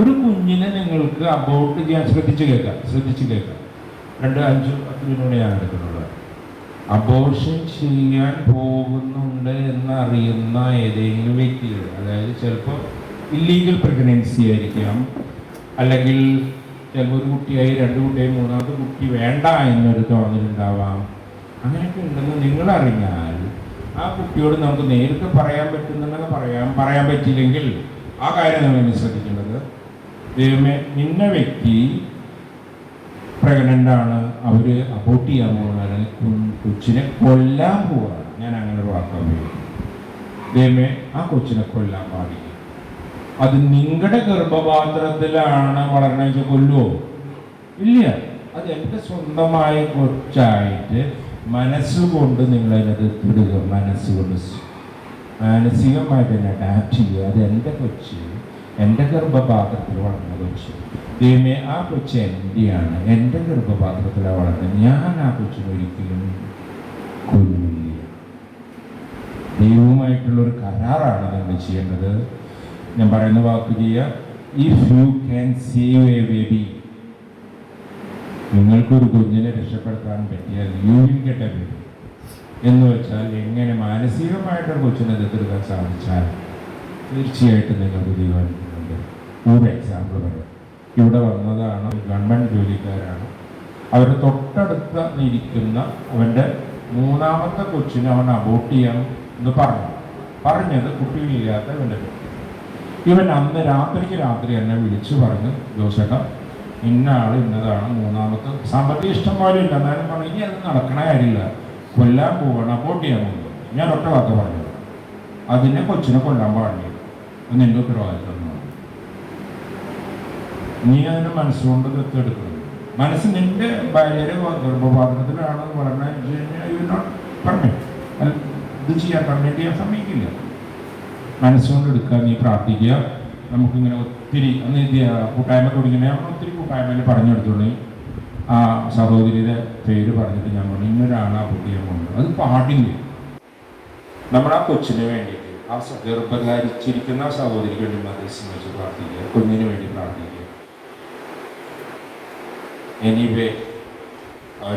ഒരു കുഞ്ഞിനെ നിങ്ങൾക്ക് അബോട്ട് ചെയ്യാൻ ശ്രദ്ധിച്ചു കേൾക്കാം ശ്രദ്ധിച്ചു കേൾക്കാം. രണ്ട് അഞ്ച് പത്ത് മിനിറ്റ് എടുക്കുന്നത് അബോർഷൻ ചെയ്യാൻ പോകുന്നുണ്ട് എന്നറിയുന്ന ഏതെങ്കിലും വ്യക്തികൾ അതായത് ചിലപ്പോൾ ഇല്ലീഗൽ പ്രഗ്നൻസി ആയിരിക്കാം അല്ലെങ്കിൽ ചിലപ്പോൾ ഒരു കുട്ടിയായി രണ്ട് കുട്ടിയായി മൂന്നാമത്തെ കുട്ടി വേണ്ട എന്നൊരു തോന്നലുണ്ടാവാം. അങ്ങനെയൊക്കെ ഉണ്ടെന്ന് നിങ്ങളറിഞ്ഞാൽ ആ കുട്ടിയോട് നമുക്ക് നേരിട്ട് പറയാൻ പറ്റുന്നുണ്ടെന്ന് പറയാം പറയാൻ പറ്റിയില്ലെങ്കിൽ ആ കാര്യം നമ്മൾ ശ്രദ്ധിക്കേണ്ടത് ദൈവമേ നിന്ന വ്യക്തി പ്രഗ്നന്റാണ് അവർ അബോട്ട് ചെയ്യാൻ പോകുന്ന കൊച്ചിനെ കൊല്ലാൻ പോവാണ്. ഞാൻ അങ്ങനെ ഒരു വാക്ക് ഉപയോഗിക്കും ദൈവമേ ആ കൊച്ചിനെ കൊല്ലാൻ പാടില്ല. അത് നിങ്ങളുടെ ഗർഭപാത്രത്തിലാണ് വളരണ കൊല്ലുവോ? ഇല്ല. അത് എന്റെ സ്വന്തമായ കൊച്ചായിട്ട് മനസ്സുകൊണ്ട് നിങ്ങളതിനത് തിടുക മനസ്സുകൊണ്ട് മാനസികമായിട്ട് തന്നെ അഡാപ്റ്റ് ചെയ്യുക. അത് എന്റെ കൊച്ച് എന്റെ ഗർഭപാത്രത്തിൽ വളർന്ന കൊച്ചു. ദൈവമേ ആ കൊച്ച് എന്റെയാണ് എന്റെ ഗർഭപാത്രത്തിലാണ് വളർന്നത്. ഞാൻ ആ കൊച്ചിനെ ഒരിക്കലും കൊല്ലില്ല ദൈവവുമായിട്ടുള്ള ഒരു കരാറാണ് നമ്മൾ ചെയ്യേണ്ടത്. ഞാൻ പറയുന്ന വാക്ക് ചെയ്യുക. If you can save a baby നിങ്ങൾക്കൊരു കുഞ്ഞിനെ രക്ഷപ്പെടുത്താൻ പറ്റിയാൽ യു വിൽ ബേബി എന്ന് വെച്ചാൽ എങ്ങനെ മാനസികമായിട്ടൊരു കൊച്ചിനെ ദത്തെടുക്കാൻ സാധിച്ചാൽ തീർച്ചയായിട്ടും നിങ്ങൾക്ക് തീരുമാനിക്കുന്നുണ്ട് ഒരു എക്സാമ്പിൾ പറയാം ഇവിടെ വന്നതാണ് ഗവൺമെന്റ് ജോലിക്കാരാണ്. അവർ തൊട്ടടുത്ത് ഇരിക്കുന്ന അവന്റെ മൂന്നാമത്തെ കൊച്ചിനെ അവൻ അബോട്ട് ചെയ്യണം എന്ന് പറഞ്ഞു. പറഞ്ഞത് കുട്ടികളില്ലാത്ത ഇവന്റെ കുട്ടി ഇവൻ അന്ന് രാത്രിക്ക് രാത്രി എന്നെ വിളിച്ചു പറഞ്ഞു ജോസേട്ട ഇന്ന ആൾ ഇന്നതാണ് മൂന്നാമത്തെ. സാമ്പത്തിക ഇഷ്ടം പോലെ ഇല്ല എന്നാലും പറഞ്ഞു ഇനി അത് നടക്കണ കാര്യമില്ല. കൊല്ലാൻ പോവാണ് അബോട്ട് ചെയ്യാൻ പോകുന്നത് ഞാൻ ഒറ്റ വാക്ക് പറഞ്ഞത്. അതിനെ കൊച്ചിനെ കൊല്ലാൻ പാടില്ല നിന്റെ ഉത്തരവാദിത്തം എന്ന് പറഞ്ഞു. നീ അതിനെ മനസ്സുകൊണ്ട് ദത്തെടുക്കുന്നത്. മനസ്സ് നിന്റെ ഭാര്യയുടെ ഗർഭപാത്രത്തിലാണെന്ന് പറഞ്ഞാൽ പറഞ്ഞു ഇത് ചെയ്യാൻ പെർമിറ്റ് ചെയ്യാൻ സമ്മതിക്കില്ല. മനസ്സുകൊണ്ട് എടുക്കുക നീ പ്രാർത്ഥിക്കുക. നമുക്കിങ്ങനെ ഒത്തിരി അന്ന് കൂട്ടായ്മ തുടങ്ങിയ ഒത്തിരി കൂട്ടായ്മയിൽ പറഞ്ഞെടുത്തോളൂ ആ സഹോദരിയുടെ പേര് പറഞ്ഞിട്ട് ഞാൻ പറഞ്ഞു ഇന്നൊരാളാ കുട്ടിയെ കൊണ്ട് അത് പാടില്ല. നമ്മൾ ആ കൊച്ചിന് വേണ്ടിയിട്ട് ആ ഗർഭകാരിച്ചിരിക്കുന്ന സഹോദരിക്ക് വേണ്ടി മധ്യസ്ഥം വെച്ച് പ്രാർത്ഥിക്കുക. കുഞ്ഞിന് വേണ്ടി പ്രാർത്ഥിക്കുക. എനിവേ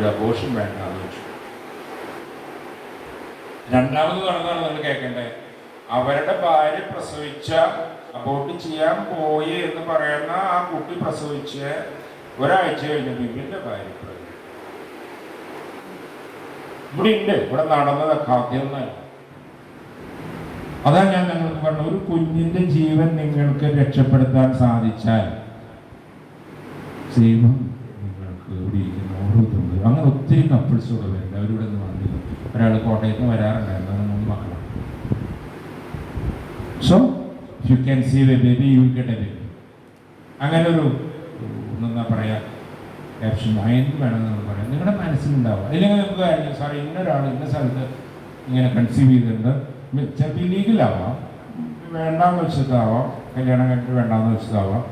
അബോഷൻ വേണ്ട വെച്ചു രണ്ടാമത് പറഞ്ഞതാണ് നിങ്ങൾ കേൾക്കേണ്ടത് അവരുടെ ഭാര്യ പ്രസവിച്ച അബോർട്ട് ചെയ്യാൻ പോയി എന്ന് പറയുന്ന ആ കുട്ടി പ്രസവിച്ച ഒരാഴ്ച കഴിഞ്ഞ ബിബിന്റെ ഭാര്യ. ഇവിടെ ഉണ്ട് ഇവിടെ നടന്നത് കാദ്യമൊന്നല്ല അതാ ഞാൻ നിങ്ങൾക്ക് പറഞ്ഞു ഒരു കുഞ്ഞിന്റെ ജീവൻ നിങ്ങൾക്ക് രക്ഷപ്പെടുത്താൻ സാധിച്ചാൽ ദൈവം ഇരിക്കുന്ന അങ്ങനെ ഒത്തിരി കപ്പിൾസ് ഇവിടെ വരുന്നുണ്ട്. അവരിവിടെ നിന്ന് വന്നില്ല ഒരാൾ കോട്ടയത്ത് നിന്ന് വരാറുണ്ടായിരുന്നു. അങ്ങനെ മൂന്ന് മക്കളാണ്. So you can see a baby you get a baby അങ്ങനെ ഒരു എന്താ പറയാ ക്യാപ്ഷൻ എന്ത് വേണമെന്ന് നമ്മൾ പറയാം. നിങ്ങളുടെ മനസ്സിലുണ്ടാവുക. അല്ലെങ്കിൽ നമുക്ക് കാര്യം സാർ ഇന്നൊരാൾ ഇന്ന സ്ഥലത്ത് ഇങ്ങനെ കൺസീവ് ചെയ്തിട്ടുണ്ട്. ചിലപ്പോൾ ഇല്ലീഗലാവാം വേണ്ടാന്ന് വെച്ചിട്ടാവാം. കല്യാണം കഴിഞ്ഞിട്ട് വേണ്ടാന്ന് വെച്ചിട്ടാവാം.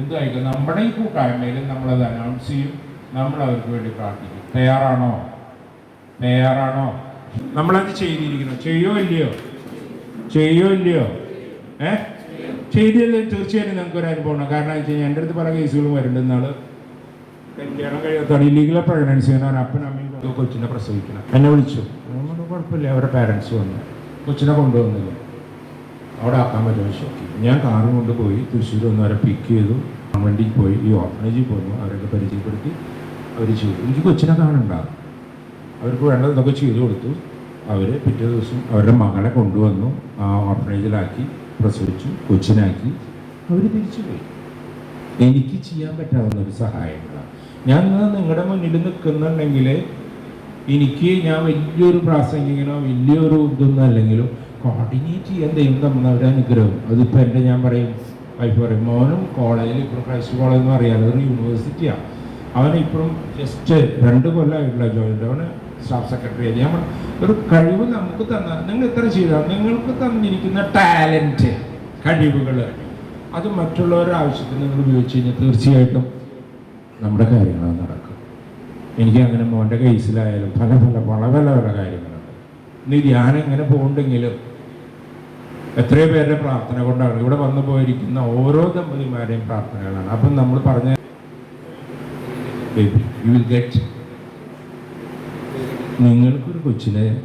എന്തായിരിക്കും നമ്മുടെ ഈ കൂട്ടായ്മയിൽ നമ്മളത് അനൗൺസ് ചെയ്യും. നമ്മൾ അവർക്ക് വേണ്ടി പ്രാർത്ഥിക്കും. തയ്യാറാണോ? തയ്യാറാണോ? നമ്മളത് ചെയ്തിരിക്കണം ചെയ്യോ ഇല്ലയോ? ചെയ്യോ ഇല്ലയോ? ഏ? ചെയ്തില്ലേ? തീർച്ചയായിട്ടും നമുക്കൊരു അനുഭവമാണ് കാരണം വെച്ച് കഴിഞ്ഞാൽ എന്റെ അടുത്ത് പല കേസുകളും വരുന്നുണ്ട് നാൾ കല്യാണം കഴിയാത്താണ് ഇല്ലീഗലെ പ്രഗ്നൻസി ആണ്. അപ്പനും അമ്മയും കൊച്ചിനെ പ്രസവിക്കണം. എന്നെ വിളിച്ചു. നമ്മുടെ കുഴപ്പമില്ല. അവരുടെ പാരൻസ് വന്നു. കൊച്ചിനെ കൊണ്ടുവന്നില്ല. അവിടെ ആക്കാൻ പറ്റുമോ ചോദിച്ചു ഞാൻ കാറും കൊണ്ടുപോയി തൃശ്ശൂർ ഒന്ന് അവരെ പിക്ക് ചെയ്തു. വണ്ടിയിൽ പോയി. ഈ ഓർഫനേജിൽ പോന്നു. അവരൊക്കെ പരിചയപ്പെടുത്തി. അവർ ചെയ്തു. എനിക്ക് കൊച്ചിനെ കാണണ്ട അവർക്ക് വേണ്ടതൊക്കെ ചെയ്തു കൊടുത്തു. അവർ പിറ്റേ ദിവസം അവരുടെ മകളെ കൊണ്ടുവന്നു ആ ഓർഫനേജിലാക്കി പ്രസവിച്ചു കൊച്ചിനാക്കി. അവർ തിരിച്ചു പോയി. എനിക്ക് ചെയ്യാൻ പറ്റാവുന്ന ഒരു സഹായങ്ങളാണ്. ഞാൻ നിങ്ങളുടെ മുന്നിൽ നിൽക്കുന്നുണ്ടെങ്കിൽ എനിക്ക് ഞാൻ വലിയൊരു പ്രാസംഗികനോ വലിയൊരു ഇതൊന്നും അല്ലെങ്കിലും കോർഡിനേറ്റ് ചെയ്യാൻ ദൈവം ഒരു അനുഗ്രഹം. അതിപ്പോൾ എന്റെ ഞാൻ പറയും വൈഫ് പറയും മോനും കോളേജിൽ ഇപ്പോൾ ക്രൈസ്റ്റ് കോളേജ് എന്ന് അറിയാലോ ഒരു യൂണിവേഴ്സിറ്റിയാണ് അവൻ ഇപ്പോഴും ജസ്റ്റ് രണ്ട് കൊല്ലമായിട്ടുള്ള ജോയിന്റ് അവന് സ്റ്റാഫ് സെക്രട്ടറി ആയി നമ്മൾ ഒരു കഴിവ് നമുക്ക് തന്ന നിങ്ങൾ ഇത്ര ചെയ്താൽ നിങ്ങൾക്ക് തന്നിരിക്കുന്ന ടാലന്റ് കഴിവുകൾ അത് മറ്റുള്ളവരുടെ ആവശ്യത്തിന് നിങ്ങൾ ഉപയോഗിച്ച് കഴിഞ്ഞാൽ തീർച്ചയായിട്ടും നമ്മുടെ കാര്യങ്ങൾ നടക്കും എനിക്ക് അങ്ങനെ മോന്റെ കേസിലായാലും പല പല പല പല പല കാര്യങ്ങളുണ്ട്. ഇനി ധ്യാനം എങ്ങനെ പോകണ്ടെങ്കിലും എത്രയോ പേരുടെ പ്രാർത്ഥന കൊണ്ടാണ്. ഇവിടെ വന്നു പോയിരിക്കുന്ന ഓരോ ദമ്പതിമാരുടെയും പ്രാർത്ഥനകളാണ്. അപ്പം നമ്മൾ പറഞ്ഞ ബേബി യു വിൽ ഗെറ്റ് നിങ്ങൾക്കൊരു കൊച്ചിനെ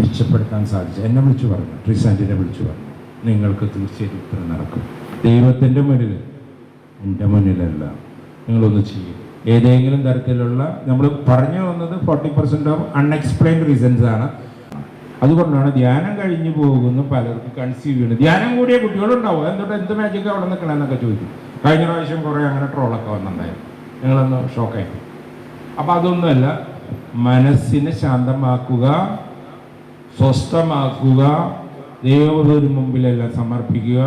രക്ഷപ്പെടുത്താൻ സാധിച്ചു. എന്നെ വിളിച്ചു പറഞ്ഞു. ട്രിസാന്റിനെ വിളിച്ചു പറഞ്ഞു. നിങ്ങൾക്ക് തീർച്ചയായിട്ടും ഉത്തരം നടക്കും. ദൈവത്തിന്റെ മുന്നിൽ എന്റെ മുന്നിലല്ല. നിങ്ങളൊന്ന് ചെയ്യും. ഏതെങ്കിലും തരത്തിലുള്ള നമ്മൾ പറഞ്ഞു വന്നത് forty percent of unexplained reasons ആണ്. അതുകൊണ്ടാണ് ധ്യാനം കഴിഞ്ഞു പോകുന്ന പലർക്കും കൺസീവ് ചെയ്യുന്നത്. ധ്യാനം കൂടിയ കുട്ടികളുണ്ടാവും. എന്തുകൊണ്ട് എന്ത് മാജിക്ക് അവിടെ നിൽക്കണമെന്നൊക്കെ ചോദിക്കും. കഴിഞ്ഞ പ്രാവശ്യം കുറേ അങ്ങനെ ട്രോളൊക്കെ വന്നിട്ടുണ്ടായിരുന്നു. നിങ്ങളൊന്ന് ഷോക്കായി. അപ്പം അതൊന്നുമല്ല മനസ്സിനെ ശാന്തമാക്കുക സ്വസ്ഥമാക്കുക ദൈവത്തിന് മുമ്പിലെല്ലാം സമർപ്പിക്കുക.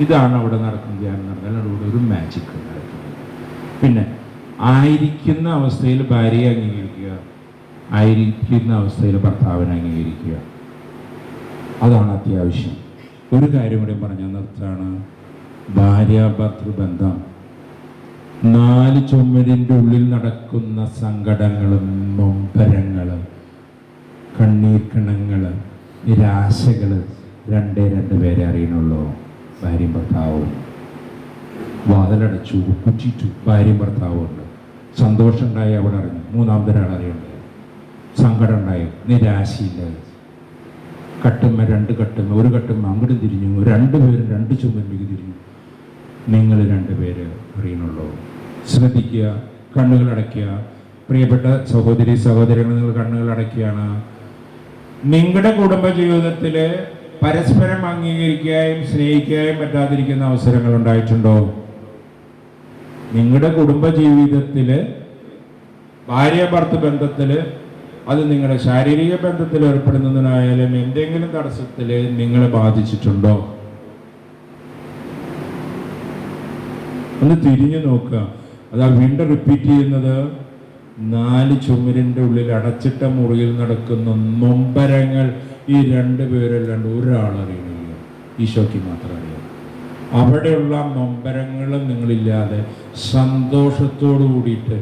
ഇതാണ് അവിടെ നടക്കുന്ന ധ്യാനം നടന്നാൽ അവിടെ ഒരു മാജിക് നടക്കുന്നത് പിന്നെ ആയിരിക്കുന്ന അവസ്ഥയിൽ ഭാര്യയെ അംഗീകരിക്കുക ആയിരിക്കുന്ന അവസ്ഥയിൽ ഭർത്താവിനെ അംഗീകരിക്കുക. അതാണ് അത്യാവശ്യം. ഒരു കാര്യം കൂടി പറഞ്ഞാൽ നിർത്താണ്. ഭാര്യ ഭർത്തൃബന്ധം നാല് ചുമരിന്റെ ഉള്ളിൽ നടക്കുന്ന സങ്കടങ്ങളും നൊമ്പരങ്ങളും കണ്ണീർ കിണങ്ങൾ നിരാശകൾ രണ്ടേ രണ്ട് പേരെ അറിയണുള്ളൂ. ഭാര്യയും ഭർത്താവും. വാതിലടച്ചു കുറ്റിട്ടു ഭാര്യയും ഭർത്താവും ഉണ്ട്. സന്തോഷം ഉണ്ടായി അവിടെ അറിഞ്ഞു. മൂന്നാമതൊരാൾ അറിയണ്ടേ. സങ്കടം ഉണ്ടായി നിരാശയില്ല. കട്ടുമ്മ രണ്ട് കട്ടുമ്മ ഒരു കട്ടുമ്മ അങ്ങോട്ടും തിരിഞ്ഞു. രണ്ടുപേരും രണ്ട് ചുമരിലേക്ക് തിരിഞ്ഞു. നിങ്ങൾ രണ്ടുപേര് അറിയണുള്ളൂ ശ്രദ്ധിക്കുക കണ്ണുകൾ അടയ്ക്കുക. പ്രിയപ്പെട്ട സഹോദരി സഹോദരങ്ങൾ നിങ്ങൾ കണ്ണുകൾ അടയ്ക്കുകയാണ്. നിങ്ങളുടെ കുടുംബ ജീവിതത്തിൽ പരസ്പരം അംഗീകരിക്കുകയും സ്നേഹിക്കുകയും പറ്റാതിരിക്കുന്ന അവസരങ്ങൾ ഉണ്ടായിട്ടുണ്ടോ? നിങ്ങളുടെ കുടുംബ ജീവിതത്തിൽ ഭാര്യ ഭർത്ത ബന്ധത്തിൽ അത് നിങ്ങളുടെ ശാരീരിക ബന്ധത്തിൽ ഏർപ്പെടുന്നതിനായാലും എന്തെങ്കിലും തടസ്സത്തിൽ നിങ്ങളെ ബാധിച്ചിട്ടുണ്ടോ? ഒന്ന് തിരിഞ്ഞു നോക്കുക. അതാ വീണ്ടും റിപ്പീറ്റ് ചെയ്യുന്നത്. നാല് ചുമരിന്റെ ഉള്ളിൽ അടച്ചിട്ട മുറിയിൽ നടക്കുന്ന നൊമ്പരങ്ങൾ ഈ രണ്ട് പേരല്ലാണ്ട് ഒരാൾ അറിയണില്ല ഈശോയ്ക്ക് മാത്രം അറിയാം. അവിടെയുള്ള നൊമ്പരങ്ങളും നിങ്ങളില്ലാതെ സന്തോഷത്തോടു കൂടിയിട്ട്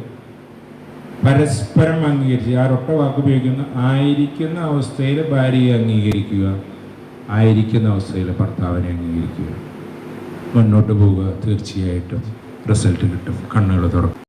പരസ്പരം അംഗീകരിച്ച് ആ ഒട്ട വാക്ക് ഉപയോഗിക്കുന്ന ആയിരിക്കുന്ന അവസ്ഥയിൽ ഭാര്യയെ അംഗീകരിക്കുക ആയിരിക്കുന്ന അവസ്ഥയിൽ ഭർത്താവിനെ അംഗീകരിക്കുക. മുന്നോട്ട് പോവുക തീർച്ചയായിട്ടും റിസൾട്ട് കിട്ടും. കണ്ണുകൾ തുറക്കും.